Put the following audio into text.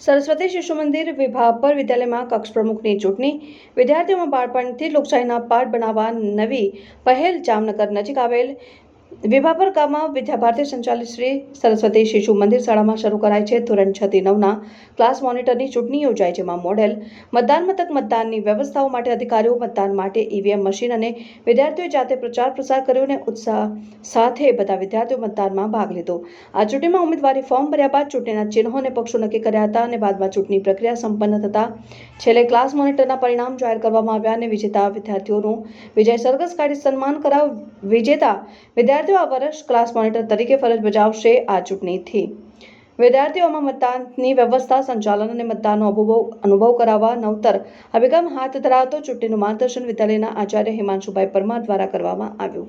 સરસ્વતી શિશુ મંદિર વિભાપર વિદ્યાલયમાં કક્ષ પ્રમુખની ચૂંટણી, વિદ્યાર્થીઓમાં બાળપણથી લોકશાહીના પાઠ બનાવવા નવી પહેલ જામનગર નજીક આવેલ વિભાપર ગામમાં વિદ્યાભારતી સંચાલિત શ્રી સરસ્વતી શિશુ મંદિર શાળામાં શરૂ કરાય છે. ધોરણ છ થી નવના ક્લાસ મોનિટરની ચૂંટણી યોજાય જેમાં મોડેલ, મતદાન મથક, મતદાનની વ્યવસ્થાઓ માટે અધિકારીઓ, મતદાન માટે ઈવીએમ મશીન અને વિદ્યાર્થીઓએ જાતે પ્રચાર પ્રસાર કર્યો અને ઉત્સાહ સાથે બધા વિદ્યાર્થીઓ મતદાનમાં ભાગ લીધો. આ ચૂંટણીમાં ઉમેદવારી ફોર્મ ભર્યા બાદ ચૂંટણીના ચિહ્નો અને પક્ષો નક્કી કર્યા હતા અને બાદમાં ચૂંટણી પ્રક્રિયા સંપન્ન થતા છેલ્લે ક્લાસ મોનિટરના પરિણામ જાહેર કરવામાં આવ્યા અને વિજેતા વિદ્યાર્થીઓનું વિજય સરઘસ કાઢી સન્માન કરાવ, વિજેતા વિદ્યાર્થીઓ આ વર્ષ ક્લાસ મોનિટર તરીકે ફરજ બજાવશે. આ ચૂંટણીથી વિદ્યાર્થીઓમાં મતદાનની વ્યવસ્થા, સંચાલન અને મતદાનનો અનુભવ અનુભવ કરાવવા નવતર અભિગમ હાથ ધરાવતો ચૂંટણીનું માર્ગદર્શન વિદ્યાલયના આચાર્ય હિમાંશુભાઈ પરમાર દ્વારા કરવામાં આવ્યું.